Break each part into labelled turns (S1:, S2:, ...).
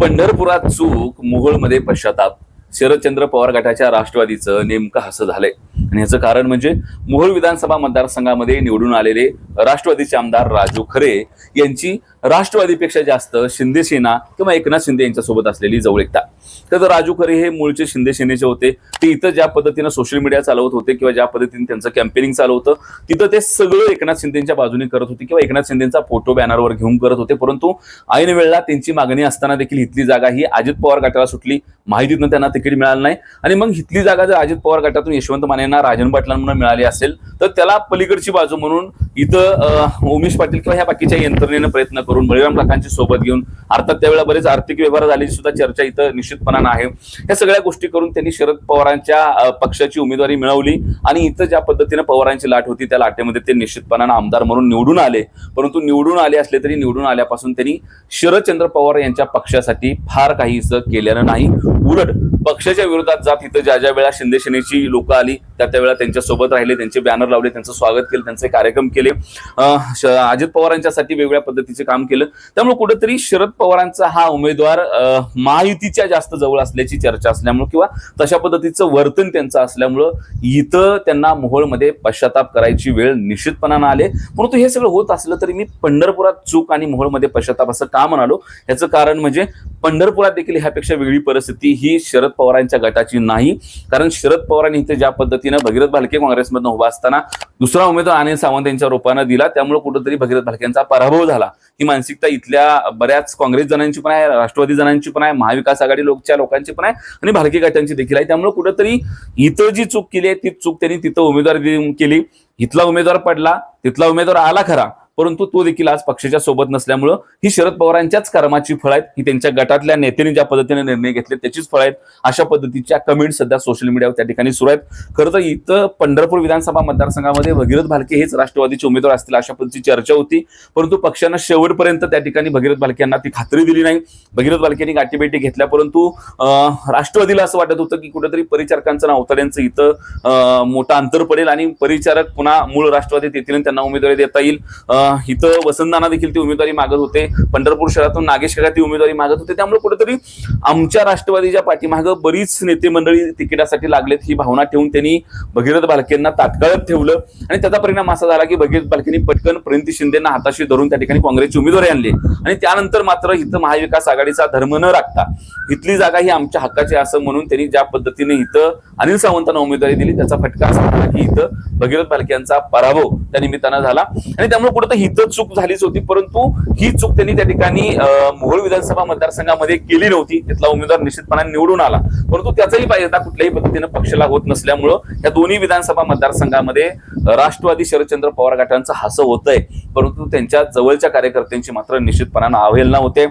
S1: पंढरपुरात चूक मोहोळमध्ये पश्चाताप. शरदचंद्र पवार गटाच्या राष्ट्रवादीचं नेमकं हसं झालंय. आणि याचं कारण म्हणजे मोहोळ विधानसभा मतदारसंघामध्ये निवडून आलेले राष्ट्रवादीचे आमदार राजू खरे यांची राष्ट्रवादीपेक्षा जास्त शिंदे सेना किंवा एकनाथ शिंदे यांच्यासोबत असलेली जवळीकता. तर राजू खरे हे मूळचे शिंदे सेनेचे होते. ते इथं ज्या पद्धतीनं सोशल मीडिया चालवत होते किंवा ज्या पद्धतीने त्यांचं कॅम्पेनिंग चालू होतं तिथं ते सगळं एकनाथ शिंदेच्या बाजूने करत होते किंवा एकनाथ शिंदेचा फोटो बॅनरवर घेऊन करत होते. परंतु ऐन वेळेला त्यांची मागणी असताना देखील इथली जागा ही अजित पवार गटाला सुटली. माहितीतनं त्यांना तिकीट मिळालं नाही. आणि मग इथली जागा जर अजित पवार गटातून यशवंत मानेंना राजन पाटलांना मिळाली असेल तर त्याला पलीकडची बाजू म्हणून इथं उमेश पाटील किंवा ह्या बाकीच्या यंत्रणेनं प्रयत्न करून बळीराम काकांची सोबत घेऊन अर्थात त्यावेळेला बरेच आर्थिक व्यवहार झाल्याची सुद्धा चर्चा इथं निश्चितपणानं आहे. या सगळ्या गोष्टी करून त्यांनी शरद पवारांच्या पक्षाची उमेदवारी मिळवली आणि इथं ज्या पद्धतीनं पवारांची लाट होती त्या लाटेमध्ये ते निश्चितपणानं आमदार म्हणून निवडून आले. परंतु निवडून आले असले तरी निवडून आल्यापासून त्यांनी शरदचंद्र पवार यांच्या पक्षासाठी फार काहीच केलेलं नाही उलट पक्षाच्या विरोधात जात इथं ज्या ज्या वेळा शिंदे सेनेची लोक आली त्या त्या त्यांच्यासोबत राहिले त्यांचे बॅनर लावले त्यांचं स्वागत केलं त्यांचे कार्यक्रम केले. श- अजित पवारांच्यासाठी वेगवेगळ्या पद्धतीचे काम केलं. त्यामुळे कुठेतरी शरद पवारांचा हा उमेदवार महायुतीच्या जास्त जवळ असल्याची चर्चा असल्यामुळे किंवा तशा पद्धतीचं वर्तन त्यांचं असल्यामुळं इथं त्यांना मोहोळमध्ये पश्चाताप करायची वेळ निश्चितपणानं आले परंतु हे सगळं होत असलं तरी मी पंढरपुरात चूक आणि मोहोळमध्ये पश्चाताप असं का म्हणालो? याचं कारण म्हणजे पंढरपुरात देखील ह्यापेक्षा वेगळी परिस्थिती ही शरद पवारांच्या गटाची नाही. कारण शरद पवारांनी इथे ज्या पद्धतीनं भगीरथ भालके काँग्रेसमधनं उभा असताना दुसरा उमेदवार अनिल सावंत यांच्या रूपानं दिला त्यामुळे कुठेतरी भगीरथ भालकेंचा पराभव झाला. ही मानसिकता इथल्या बऱ्याच काँग्रेस जणांची पण आहे राष्ट्रवादी जणांची पण आहे महाविकास आघाडी लोकच्या लोकांची पण आहे आणि भालके गटांची देखील आहे. त्यामुळे कुठेतरी इथं जी चूक केली आहे ती चूक त्यांनी तिथं उमेदवार देऊन केली. इथला उमेदवार पडला तिथला उमेदवार आला खरा. परंतु तो देखील आज पक्षाच्या सोबत नसल्यामुळं ही शरद पवारांच्याच कर्माची फळ आहेत. ही त्यांच्या गटातल्या नेत्यांनी ज्या पद्धतीने निर्णय घेतले त्याचीच फळ आहेत. अशा पद्धतीच्या कमेंट सध्या सोशल मीडियावर त्या ठिकाणी सुरू आहेत. खरं तर इथं पंढरपूर विधानसभा मतदारसंघामध्ये भगीरथ भालके हेच राष्ट्रवादीचे उमेदवार असतील अशा पद्धतीची चर्चा होती. परंतु पक्षानं शेवटपर्यंत त्या ठिकाणी भगीरथ भालके यांना ती खात्री दिली नाही. भगीरथ भालकेंनी गाठीबेटी घेतल्या परंतु राष्ट्रवादीला असं वाटत होतं की कुठेतरी परिचारकांचं नावताड्यांचं इथं मोठं अंतर पडेल आणि परिचारक पुन्हा मूळ राष्ट्रवादीत येतील त्यांना उमेदवारी देता येईल. इथं वसंतदाना देखील ती उमेदवारी मागत होते. पंढरपूर शहरातून नागेश काका ती उमेदवारी मागत होते. त्यामुळे कुठेतरी आमच्या राष्ट्रवादीच्या पाठीमागं बरीच नेते मंडळी तिकिटासाठी लागलेत ही भावना ठेवून त्यांनी भगीरथ भालकेंना तात्काळत ठेवलं. आणि त्याचा परिणाम असा झाला की भगीरथ भालकेंनी पटकन प्रणिती शिंदेना हाताशी धरून त्या ठिकाणी काँग्रेसची उमेदवारी आणली. आणि त्यानंतर मात्र इथं महाविकास आघाडीचा धर्म न राखता इथली जागा ही आमच्या हक्काची असं म्हणून त्यांनी ज्या पद्धतीने इथं अनिल सावंतांना उमेदवारी दिली त्याचा फटका असा झाला की इथं भगीरथ भालके यांचा पराभव त्या निमित्तानं झाला. आणि त्यामुळे कुठं हिथं चूक झालीच होती परंतु ही चूक त्यांनी त्या ठिकाणी मोहोळ विधानसभा मतदारसंघामध्ये केली नव्हती. तिथला उमेदवार निश्चितपणाने निवडून आला. परंतु त्याचाही फायदा कुठल्याही पद्धतीनं पक्षाला होत नसल्यामुळं या दोन्ही विधानसभा मतदारसंघामध्ये राष्ट्रवादी शरदचंद्र पवार गटांचं हसं होतंय. परंतु त्यांच्या जवळच्या कार्यकर्त्यांची मात्र निश्चितपणानं अवहेलना होते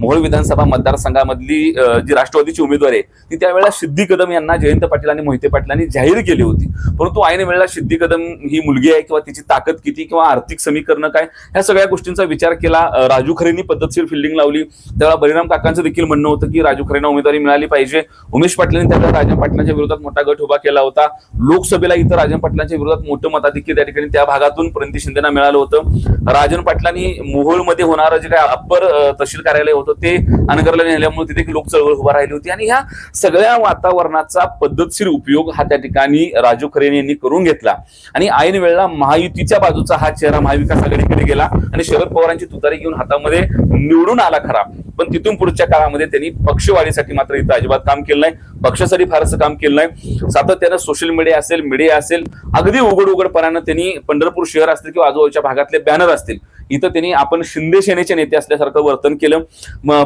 S1: मोहोळ विधानसभा मतदारसंघामधली जी राष्ट्रवादीची उमेदवार आहे ती त्यावेळेला सिद्धी कदम यांना जयंत पाटील आणि मोहिते पाटलांनी जाहीर केली होती. परंतु ऐन वेळेला सिद्धी कदम ही मुलगी आहे किंवा तिची ताकद किती किंवा आर्थिक समीकरण काय? ह्या सगळ्या गोष्टींचा विचार केला. राजू खरेंनी पद्धतशीर फिल्डिंग लावली. त्यावेळेला बलिराम काकांचं देखील म्हणणं होतं की राजू खरेंना उमेदवारी मिळाली पाहिजे. उमेश पाटलांनी त्यावेळेला राजन पाटलांच्या विरोधात मोठा गट उभा केला होता. लोकसभेला इथं राजन पाटलांच्या विरोधात मोठं मताधिक्य त्या ठिकाणी त्या भागातून प्रणिती शिंदेना मिळालं होतं. राजन पाटलांनी मोहोळमध्ये होणारं जे काय अप्पर तहसील कार्यालय होतं ते अनगरला नेल्यामुळे तिथे एक लोक चळवळ उभा राहिली होती. आणि ह्या सगळ्या वातावरणाचा पद्धतशीर उपयोग हा त्या ठिकाणी राजू खरे यांनी करून घेतला. आणि ऐन वेळेला महायुतीच्या बाजूचा हा चेहरा महाविकास आघाडीकडे गेला आणि शरद पवारांची तुतारी घेऊन हातामध्ये निवडून आला खरा. पण तिथून पुढच्या काळामध्ये त्यांनी पक्षवाढीसाठी मात्र इथं अजिबात काम केलं नाही. पक्षासाठी फारसं काम केलं नाही. सातत्यानं सोशल मीडिया असेल मीडिया असेल अगदी उघड उघडपणानं त्यांनी पंढरपूर शहर असतील किंवा आजूबाजूच्या भागातले बॅनर असतील. इथं त्यांनी आपण शिंदे सेनेचे नेते असल्यासारखं वर्तन केलं.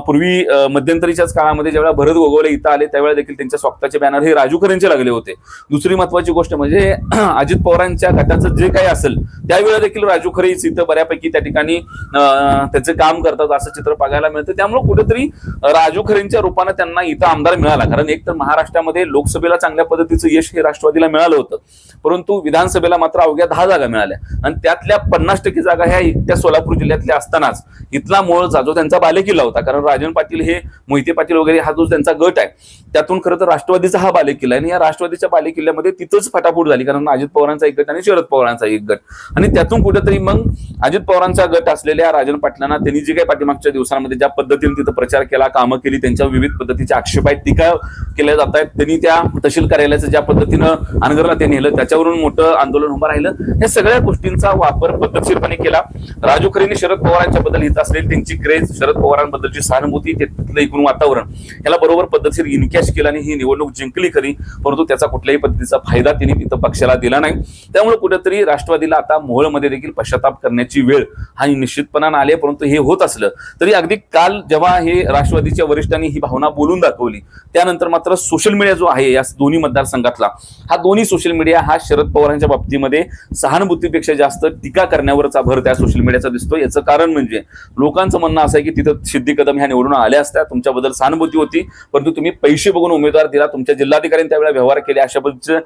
S1: पूर्वी मध्यंतरीच्याच काळामध्ये ज्यावेळेला भरत गोगवले इथं आले त्यावेळेला देखील त्यांच्या स्वतःचे बॅनर हे राजू खरेंचे लागले होते. दुसरी महत्वाची गोष्ट म्हणजे अजित पवारांच्या गटाचं जे काही असेल त्यावेळेला देखील राजू खरेच इथं बऱ्यापैकी त्या ठिकाणी त्याचे काम करतात असं चित्र बघायला मिळतं. त्यामुळे कुठेतरी राजू खरेंच्या रूपानं त्यांना इथं आमदार मिळाला. कारण एक तर महाराष्ट्रामध्ये लोकसभेला चांगल्या पद्धतीचं यश हे राष्ट्रवादीला मिळालं होतं. परंतु विधानसभेला मात्र अवघ्या दहा जागा मिळाल्या. आणि त्यातल्या पन्नास टक्के जागा ह्या एकट्या सोलापूर जिल्ह्यातले असतानाच इथला मूळचा जो त्यांचा बालेकिल्ला होता कारण राजन पाटील हे मोहिते पाटील वगैरे हा जो त्यांचा गट आहे त्यातून खरं तर राष्ट्रवादीचा हा बालेकिल्ला आहे. आणि या राष्ट्रवादीच्या बालेकिल्ल्यामध्ये तिथंच फटाफूट झाली कारण अजित पवारांचा एक गट आणि शरद पवारांचा एक गट. आणि त्यातून कुठेतरी मग अजित पवारांचा गट असलेल्या राजन पाटलांना त्यांनी जे काही पाठीमागच्या दिवसांमध्ये ज्या पद्धतीने तिथं प्रचार केला कामं केली त्यांच्या विविध पद्धतीच्या आक्षेप आहेत टीका केल्या जात आहेत त्यांनी त्या तहसील कार्यालयाचं ज्या पद्धतीनं अनगरला ते नेलं त्याच्यावरून मोठं आंदोलन उभं राहिलं. या सगळ्या गोष्टींचा वापर पद्धतशीरपणे केला. राजू खरेंनी शरद पवारांच्या बद्दल येत असलेली त्यांची क्रेज शरद पवारांबद्दलची सहानुभूती तिथलं एकूण वातावरण याला बरोबर पद्धतशीर इनकॅश केला आणि ही निवडणूक जिंकली खरी परंतु त्याचा कुठल्याही पद्धतीचा फायदा त्यांनी तिथं पक्षाला दिला नाही. त्यामुळे कुठेतरी राष्ट्रवादीला आता मोहळमध्ये देखील पश्चाताप करण्याची वेळ हा निश्चितपणानं आली परंतु हे होत असलं तरी अगदी काल जेव्हा हे राष्ट्रवादीच्या वरिष्ठांनी ही भावना बोलून दाखवली त्यानंतर मात्र सोशल मीडिया जो आहे या दोन्ही मतदारसंघातला हा दोन्ही सोशल मीडिया हा शरद पवारांच्या बाबतीमध्ये सहानुभूतीपेक्षा जास्त टीका करण्यावरचा भर त्या सोशल मीडियाचा दिसतो याचं कारण म्हणजे लोकांचं म्हणणं असं आहे की तिथं सिद्धी कदम ह्या निवडून आल्या असत्या. तुमच्याबद्दल सहानुभूती होती. परंतु तुम्ही पैसे बघून उमेदवार दिला. तुमच्या जिल्हाधिकाऱ्यांनी त्यावेळेला व्यवहार केले. अशा पद्धतीचं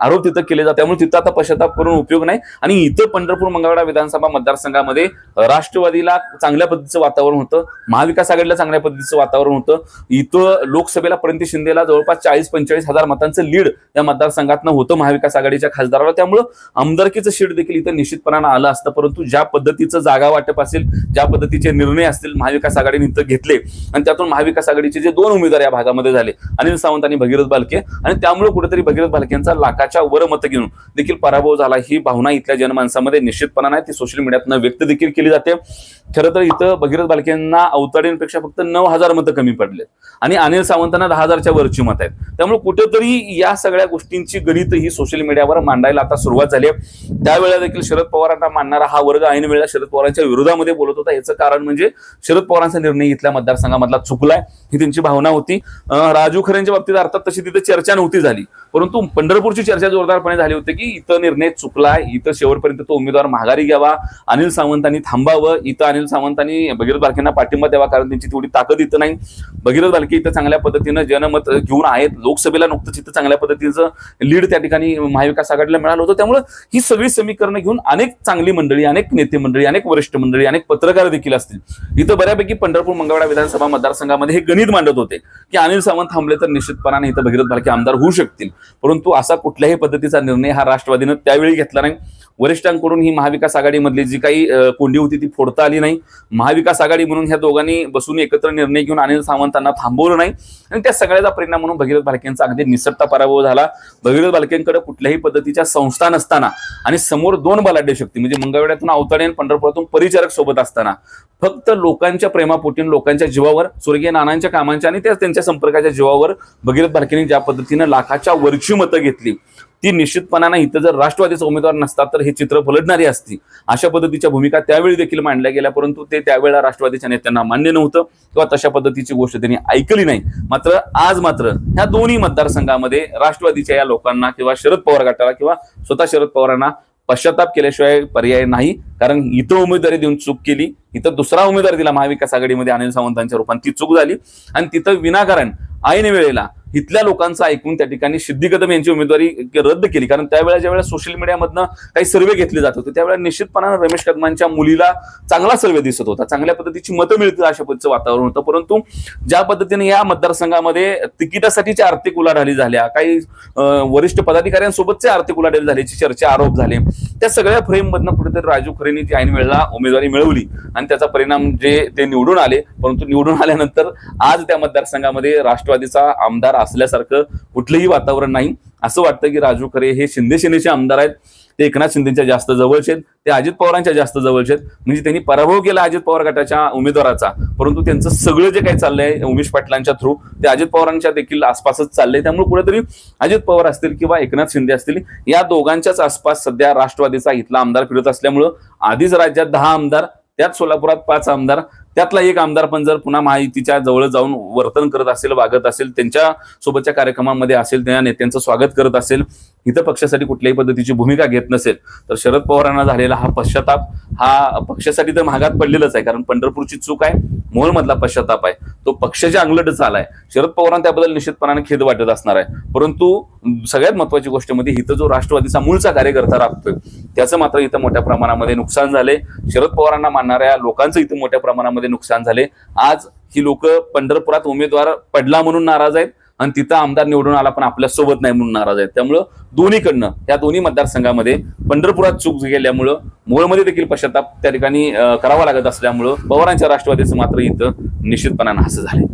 S1: आरोप तिथं केले जातात. त्यामुळे तिथं आता पश्चाताप करून उपयोग नाही. आणि इथं पंढरपूर मंगळवाडा विधानसभा मतदारसंघामध्ये राष्ट्रवादीला चांगल्या पद्धतीचं वातावरण होतं. महाविकास आघाडीला चांगल्या पद्धतीचं वातावरण होतं. इथं लोकसभेला पर्यंत शिंदेला जवळपास चाळीस पंचेचाळीस हजार मतांचं लीड या मतदारसंघातनं होतं महाविकास आघाडीच्या खासदाराला. त्यामुळं आमदारकीचं शीट देखील इथं निश्चितपणानं आलं असतं. परंतु ज्या पद्धतीचं जागा वाटप असेल ज्या पद्धतीचे निर्णय असतील महाविकास आघाडीने इथं घेतले. आणि त्यातून महाविकास आघाडीचे जे दोन उमेदवार या भागामध्ये झाले अनिल सावंत आणि भगीरथ बालके. आणि त्यामुळे कुठेतरी भगीरथ बालकेंचा त्याच्या वर मत घेऊन देखील पराभव झाला. ही भावना इथल्या जनमानसामध्ये निश्चितपणा नाही ती सोशल मीडियातनं व्यक्त देखील केली जाते. खरं तर इथं भगीरथ बालकेंना अवताडींपेक्षा फक्त नऊ हजार मतं कमी पडलेत. आणि अनिल सावंतांना दहा हजारच्या वरची मत आहेत. त्यामुळे कुठेतरी या सगळ्या गोष्टींची गणित ही सोशल मीडियावर मांडायला आता सुरुवात झाली आहे. त्यावेळेला देखील शरद पवारांना मानणारा हा वर्ग ऐन वेळेला शरद पवारांच्या विरोधामध्ये बोलत होता. याचं कारण म्हणजे शरद पवारांचा निर्णय इथल्या मतदारसंघामधला चुकलाय. ही त्यांची भावना होती. राजू खरेंच्या बाबतीत अर्थात तशी तिथे चर्चा नव्हती झाली. परंतु पंढरपूरची चर्चा जोरदारपणे झाली होती की इथं निर्णय चुकलाय इथं शेवटपर्यंत तो उमेदवार माघारी घ्यावा अनिल सावंतांनी थांबावं इथं अनिल सावंतांनी भगीरथ बालकेंना पाठिंबा द्यावा कारण त्यांची तेवढी ताकद इथं नाही. भगीरथ बालके इथं चांगल्या पद्धतीनं जनमत घेऊन आहेत लोकसभेला नुकतंच इथं चांगल्या पद्धतीचं लीड त्या ठिकाणी महाविकास आघाडीला मिळालं होतं. त्यामुळे ही सगळी समीकरणं घेऊन अनेक चांगली मंडळी अनेक नेते मंडळी अनेक वरिष्ठ मंडळी अनेक पत्रकार देखील असतील. इथं बऱ्यापैकी पंढरपूर मंगळवाडा विधानसभा मतदारसंघामध्ये हे गणित मांडत होते की अनिल सावंत थांबले तर निश्चितपणाने इथं भगीरथ बालके आमदार होऊ शकतील. परंतु असा कुठल्याही पद्धतीचा निर्णय हा राष्ट्रवादीनं त्यावेळी घेतला नाही. वरिष्ठांकडून ही महाविकास आघाडीमधली जी काही कोंडी होती ती फोडता आली नाही. महाविकास आघाडी म्हणून ह्या दोघांनी बसून एकत्र निर्णय घेऊन अनिल सावंतांना थांबवलं नाही. आणि त्या सगळ्याचा परिणाम म्हणून भगीरथ भालकेंचा अगदी निसटता पराभव झाला. भगीरथ भालकेंकडे कुठल्याही पद्धतीच्या संस्था नसताना आणि समोर दोन बलाढ्य शक्ती म्हणजे मंगळवेड्यातून अवताडे आणि पंढरपुरातून परिचारक सोबत असताना फक्त लोकांच्या प्रेमापोटी लोकांच्या जीवावर स्वर्गीय नानांच्या कामांच्या आणि त्या त्यांच्या संपर्काच्या जीवावर भगीरथ भालकेंनी ज्या पद्धतीनं लाखाच्या वरची मतं घेतली ती निश्चितपणानं इथं जर राष्ट्रवादीचा उमेदवार नसतात तर हे चित्र पलटणारी असती. अशा पद्धतीच्या भूमिका त्यावेळी देखील मांडल्या गेल्या परंतु ते त्यावेळेला राष्ट्रवादीच्या नेत्यांना मान्य नव्हतं किंवा तशा पद्धतीची गोष्ट त्यांनी ऐकली नाही. मात्र आज मात्र ह्या दोन्ही मतदारसंघामध्ये राष्ट्रवादीच्या या लोकांना किंवा शरद पवार गटाला किंवा स्वतः शरद पवारांना पश्चाताप केल्याशिवाय पर्याय नाही. कारण इथं उमेदवारी देऊन चूक केली इथं दुसरा उमेदवार दिला महाविकास आघाडीमध्ये अनिल सावंतांच्या रूपात ती चूक झाली. आणि तिथं विनाकारण ऐन वेळेला इथल्या लोकांचं ऐकून त्या ठिकाणी सिद्धी कदम यांची उमेदवारी रद्द केली. कारण त्यावेळेला ज्यावेळेला सोशल मीडियामधनं काही सर्वे घेतले जात होते त्यावेळेला निश्चितपणानं रमेश कदमांच्या मुलीला चांगला सर्वे दिसत होता. चांगल्या पद्धतीची मतं मिळतील अशा पद्धतीचं वातावरण होतं. परंतु ज्या पद्धतीने या मतदारसंघामध्ये तिकिटासाठीच्या आर्थिक उलाढाली झाल्या काही वरिष्ठ पदाधिकाऱ्यांसोबतचे आर्थिक उलाढाली झाल्याची चर्चा आरोप झाले त्या सगळ्या फ्रेममधनं कुठेतरी राजू खरेंनी ती ऐन वेळेला उमेदवारी मिळवली आणि त्याचा परिणाम जे ते निवडून आले परंतु निवडून आल्यानंतर आज त्या मतदारसंघामध्ये राष्ट्रवादीचा आमदार असल्यासारखं कुठलंही वातावरण नाही. असं वाटतं की राजू खरे हे शिंदे सेनेचे आमदार आहेत. ते एकनाथ शिंदेच्या जास्त जवळचे आहेत. ते अजित पवारांच्या जास्त जवळचे आहेत. म्हणजे त्यांनी पराभव केला अजित पवार गटाच्या उमेदवाराचा. परंतु त्यांचं सगळं जे काही चाललंय उमेश पाटलांच्या थ्रू ते अजित पवारांच्या देखील आसपासच चाललंय. त्यामुळे कुठेतरी अजित पवार असतील किंवा एकनाथ शिंदे असतील या दोघांच्याच आसपास सध्या राष्ट्रवादीचा इथला आमदार फिरत असल्यामुळं आधीच राज्यात दहा आमदार त्यात सोलापुरात पाच आमदार त्यातला एक आमदार पण जर पुन्हा महायुतीच्या जवळ जाऊन वर्तन करत असेल वागत असेल त्यांच्या सोबतच्या कार्यक्रमामध्ये असेल त्या नेत्यांचं स्वागत करत असेल इथं पक्षासाठी कुठल्याही पद्धतीची भूमिका घेत नसेल तर शरद पवारांना झालेला हा पश्चाताप हा पक्षासाठी तर महागात पडलेलाच आहे कारण पंढरपूरची चूक आहे मोहोळ मधला पश्चाताप आहे तो पक्षाच्या अंगलटच आलाय शरद पवारांना त्याबद्दल निश्चितपणाने खेद वाटत असणार आहे. परंतु सगळ्यात महत्वाची गोष्ट म्हणजे इथं जो राष्ट्रवादीचा मूळचा कार्यकर्ता राबतोय त्याचं मात्र इथं मोठ्या प्रमाणामध्ये नुकसान झाले. शरद पवारांना मानणाऱ्या लोकांचं इथं मोठ्या प्रमाणामध्ये नुकसान झाले. आज ही लोक पंढरपुरात उमेदवार पडला म्हणून नाराज आहेत. आणि तिथं आमदार निवडून आला पण आपल्यासोबत नाही म्हणून नाराज आहेत. त्यामुळं दोन्हीकडनं या दोन्ही मतदारसंघामध्ये पंढरपुरात चूक गेल्यामुळं मोहोळमध्ये देखील पश्चाताप त्या ठिकाणी करावा लागत असल्यामुळं पवारांच्या राष्ट्रवादीचं मात्र इथं निश्चितपणानं असं झाले